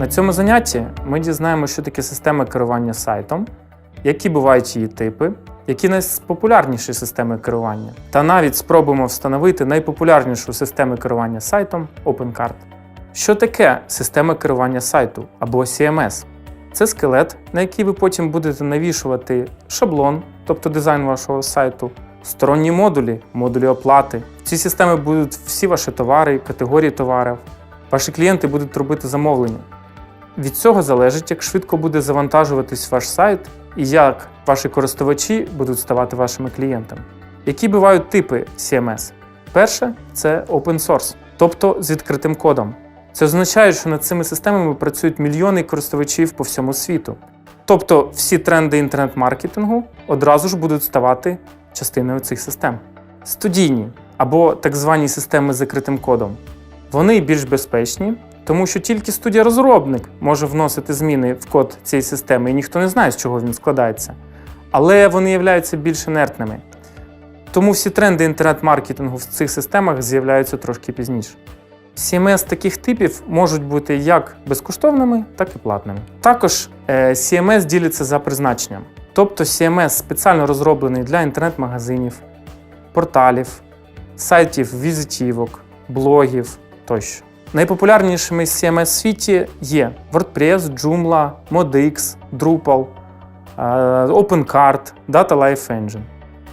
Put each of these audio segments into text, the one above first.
На цьому занятті ми дізнаємося, що таке система керування сайтом, які бувають її типи, які найпопулярніші системи керування, та навіть спробуємо встановити найпопулярнішу систему керування сайтом OpenCart. Що таке система керування сайту або CMS? Це скелет, на який ви потім будете навішувати шаблон, тобто дизайн вашого сайту, сторонні модулі, модулі оплати. В цій системі будуть всі ваші товари, категорії товарів. Ваші клієнти будуть робити замовлення. Від цього залежить, як швидко буде завантажуватись ваш сайт і як ваші користувачі будуть ставати вашими клієнтами. Які бувають типи CMS? Перше це open source, тобто з відкритим кодом. Це означає, що над цими системами працюють мільйони користувачів по всьому світу. Тобто всі тренди інтернет-маркетингу одразу ж будуть ставати частиною цих систем. Студійні або так звані системи з закритим кодом. Вони більш безпечні, тому що тільки студія-розробник може вносити зміни в код цієї системи, і ніхто не знає, з чого він складається. Але вони являються більш інертними. Тому всі тренди інтернет-маркетингу в цих системах з'являються трошки пізніше. CMS таких типів можуть бути як безкоштовними, так і платними. Також е, CMS діляться за призначенням. Тобто CMS спеціально розроблений для інтернет-магазинів, порталів, сайтів, візитівок, блогів тощо. Найпопулярнішими CMS в світі є WordPress, Joomla, ModX, Drupal, е, OpenCart, Data Life Engine.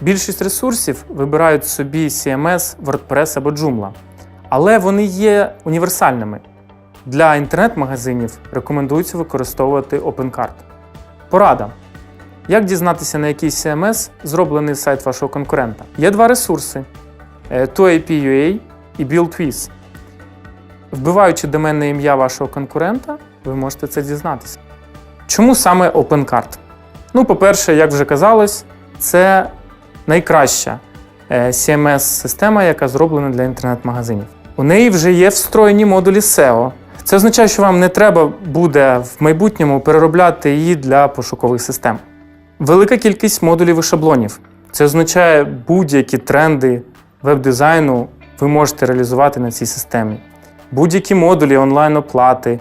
Більшість ресурсів вибирають собі CMS, WordPress або Joomla, але вони є універсальними. Для інтернет-магазинів рекомендується використовувати OpenCart. Порада. Як дізнатися, на який CMS зроблений сайт вашого конкурента? Є два ресурси: е, 2AP.ua і BuildWiz. Вбиваючи доменне ім'я вашого конкурента, ви можете це дізнатися. Чому саме OpenCart? Ну, по-перше, як вже казалось, це найкраща е, CMS-система, яка зроблена для інтернет-магазинів. У неї вже є встроєні модулі SEO. Це означає, що вам не треба буде в майбутньому переробляти її для пошукових систем. Велика кількість модулів і шаблонів. Це означає, будь-які тренди веб-дизайну ви можете реалізувати на цій системі. Будь-які модулі онлайн-оплати,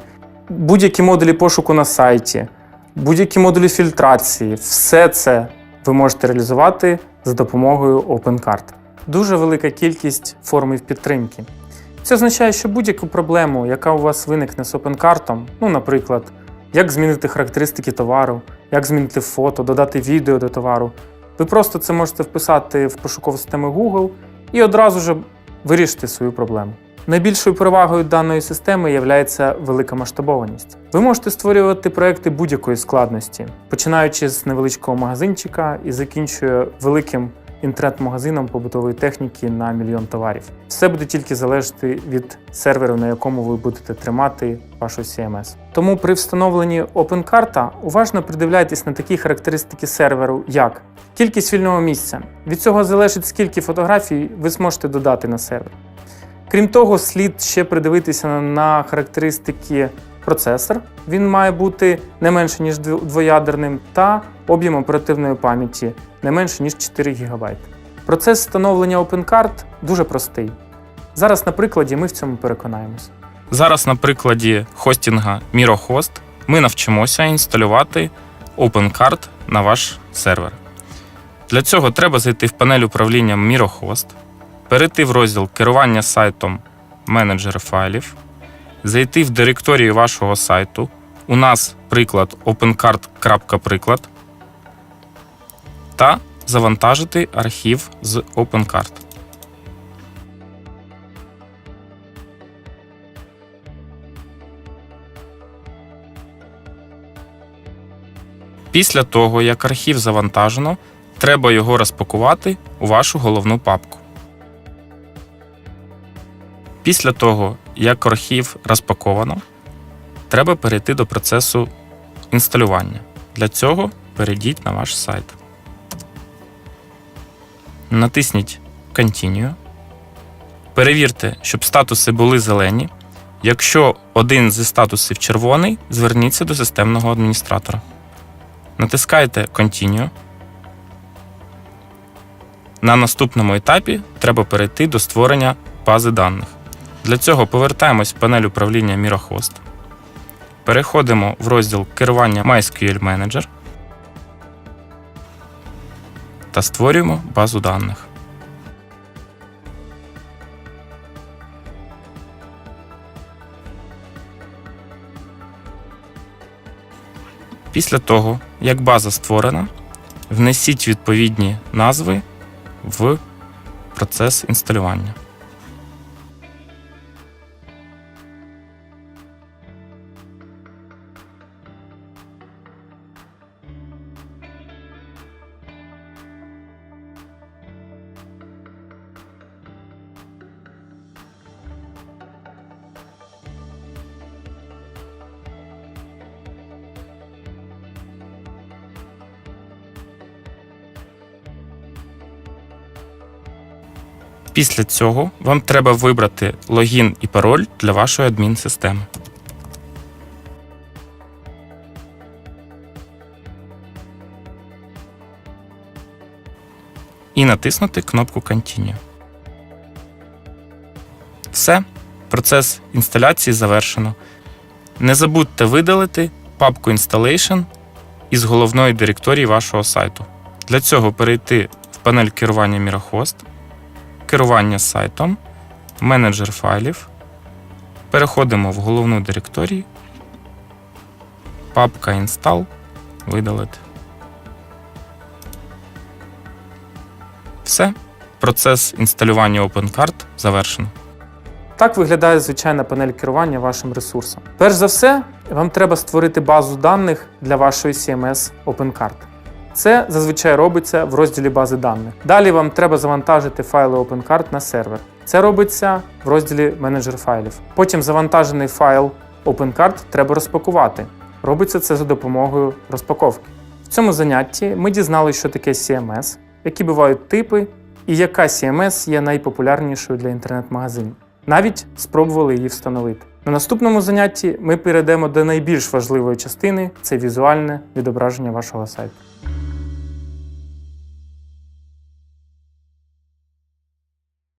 будь-які модулі пошуку на сайті, будь-які модулі фільтрації все це ви можете реалізувати за допомогою OpenCart. Дуже велика кількість формів підтримки. Це означає, що будь-яку проблему, яка у вас виникне з OpenCart, ну, наприклад, як змінити характеристики товару, як змінити фото, додати відео до товару, ви просто це можете вписати в пошукову систему Google і одразу ж вирішити свою проблему. Найбільшою перевагою даної системи є велика масштабованість. Ви можете створювати проекти будь-якої складності, починаючи з невеличкого магазинчика і закінчує великим інтернет-магазином побутової техніки на мільйон товарів. Все буде тільки залежати від серверу, на якому ви будете тримати вашу CMS. Тому при встановленні OpenCart уважно придивляйтесь на такі характеристики серверу, як кількість вільного місця. Від цього залежить, скільки фотографій ви зможете додати на сервер. Крім того, слід ще придивитися на характеристики процесор. Він має бути не менше, ніж двоядерним, та об'єм оперативної пам'яті не менше, ніж 4 ГБ. Процес встановлення OpenCart дуже простий. Зараз на прикладі ми в цьому переконаємось. Зараз на прикладі хостінга MiroHost ми навчимося інсталювати OpenCart на ваш сервер. Для цього треба зайти в панель управління MiroHost, перейти в розділ керування сайтом менеджери файлів, зайти в директорію вашого сайту. У нас приклад opencart.приклад та завантажити архів з OpenCart. Після того, як архів завантажено, треба його розпакувати у вашу головну папку. Після того, як архів розпаковано, треба перейти до процесу інсталювання. Для цього перейдіть на ваш сайт. Натисніть Continue. Перевірте, щоб статуси були зелені. Якщо один зі статусів червоний, зверніться до системного адміністратора. Натискайте Continue. На наступному етапі треба перейти до створення бази даних. Для цього повертаємось в панель управління MiroHost. Переходимо в розділ керування MySQL Manager та створюємо базу даних. Після того, як база створена, внесіть відповідні назви в процес інсталювання. Після цього вам треба вибрати логін і пароль для вашої адмінсистеми. І натиснути кнопку Continue. Все. Процес інсталяції завершено. Не забудьте видалити папку Installation із головної директорії вашого сайту. Для цього перейти в панель керування MiraHost, керування сайтом, менеджер файлів. Переходимо в головну директорію, папка Install, видалити. Все. Процес інсталювання OpenCard завершено. Так виглядає звичайна панель керування вашим ресурсом. Перш за все, вам треба створити базу даних для вашої CMS OpenCard. Це зазвичай робиться в розділі бази даних. Далі вам треба завантажити файли OpenCard на сервер. Це робиться в розділі менеджер файлів. Потім завантажений файл OpenCard треба розпакувати. Робиться це за допомогою розпаковки. В цьому занятті ми дізналися, що таке CMS, які бувають типи і яка CMS є найпопулярнішою для інтернет-магазинів. Навіть спробували її встановити. На наступному занятті ми перейдемо до найбільш важливої частини це візуальне відображення вашого сайту.